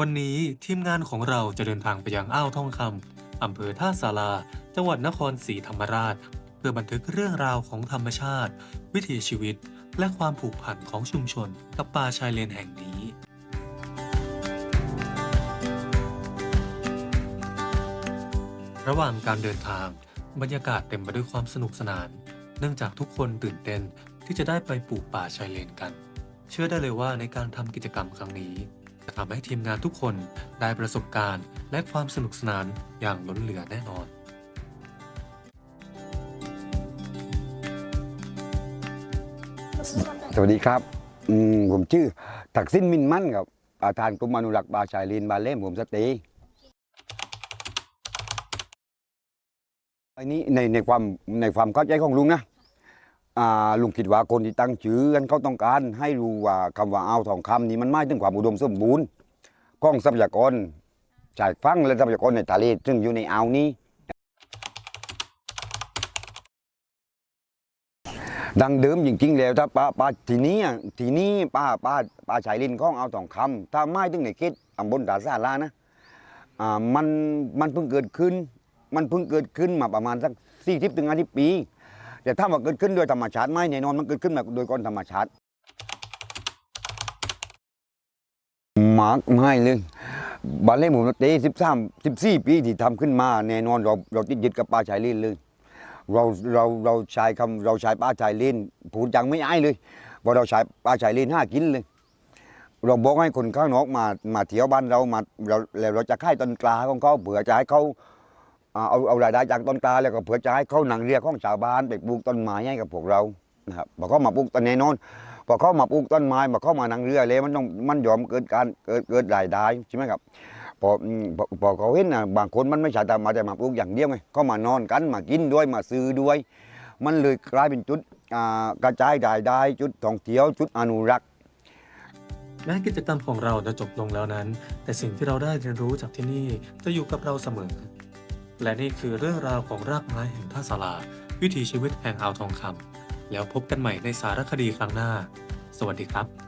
วันนี้ทีมงานของเราจะเดินทางไปยังอ่าวทองคำอำเภอท่าสาราจังหวัดนครศรีธรรมราช เพื่อบันทึกเรื่องราวของธรรมชาติ วิถีชีวิต และความผูกพันของชุมชน กับป่าชายเลนแห่งนี้ระหว่างการเดินทาง บรรยากาศเต็มไปด้วยความสนุกสนาน เนื่องจากทุกคนตื่นเต้นที่จะได้ไปปลูกป่าชายเลนกัน เชื่อได้เลยว่าในการทำกิจกรรมครั้งนี้ ทำให้ทีมงานทุกคนได้ประสบการณ์ และความสนุกสนานอย่างล้นเหลือแน่นอนสวัสดีครับผมชื่อถักสินมินมั่นครับประธานกรมอนุรักษ์ป่าชายเลนบาเล่มผมสตย์อันนี้ในในความในความเข้าใจของลุงนะ ลุงคิดว่าคนที่ตั้งชื่อกันเขาต้องการ ให้รู้ว่าคำว่าอ่าวทองคำนี่มันหมายถึงความอุดมสมบูรณ์ของทรัพยากรชายฝั่งและทรัพยากรในทะเลซึ่งอยู่ในอ่าวนี้ ดังเดิมจริงๆแล้วถ้าป้าป้าทีนี้ทีนี้ป้าป้าป้าชายลินของเอาทองคำถ้าไม่ถึงในเขตตำบลตาซาลานะอ่ามันมันเพิ่งเกิดขึ้น มันเพิ่งเกิดขึ้นมาประมาณสักสี่สิบถึงห้าสิบปี แต่ถ้าว่าเกิดขึ้นโดยธรรมชาติไม่แน่นอนมันเกิดขึ้นมาโดยกอนธรรมชาติมากไม่เลยบาเล่หมูเต้สิบสามสิบสี่ปีที่ทำขึ้นมาแน่นอนเราเราติดยึดกับป้าชายลินเลย เราเราเราใช้คำเราใช้ป้าชายเลนพูดยังไม่อายเลยพอเราใช้ป้าชายเลนห้ากินเลย เราบอกให้คนข้างนอกมามาเที่ยวบ้านเรามาเราแล้วเราจะค่ายต้นกลาของเขาเผื่อจะให้เขา เอาเอารายได้จากต้นกลาแล้วก็เผื่อจะให้เข้าหนังเรียกของชาวบ้านไปปลูกต้นไม้ให้กับพวกเรานะครับพอเขามาปลูกต้นแน่นอนพอเขามาปลูกต้นไม้มาเข้ามาหนังเรือเลยมันต้องมันยอมเกิดการเกิดเกิดรายได้ใช่ไหมครับพอพอพอเขาเห็นนะบางคนมันไม่ใช่แต่มาแต่มาปลูกอย่างเดียวไงก็มานอนกันมากินด้วยมาซื้อด้วย มันเลยกลายเป็นจุดกระจายรายได้จุดท่องเที่ยวจุดอนุรักษ์แม้กิจกรรมของเราจะจบลงแล้วนั้น แต่สิ่งที่เราได้เรียนรู้จากที่นี่จะอยู่กับเราเสมอ และนี่คือเรื่องราวของรากไม้แห่งท่าสาราวิถีชีวิตแห่งอ่าวทองคำแล้วพบกันใหม่ในสารคดีครั้งหน้า สวัสดีครับ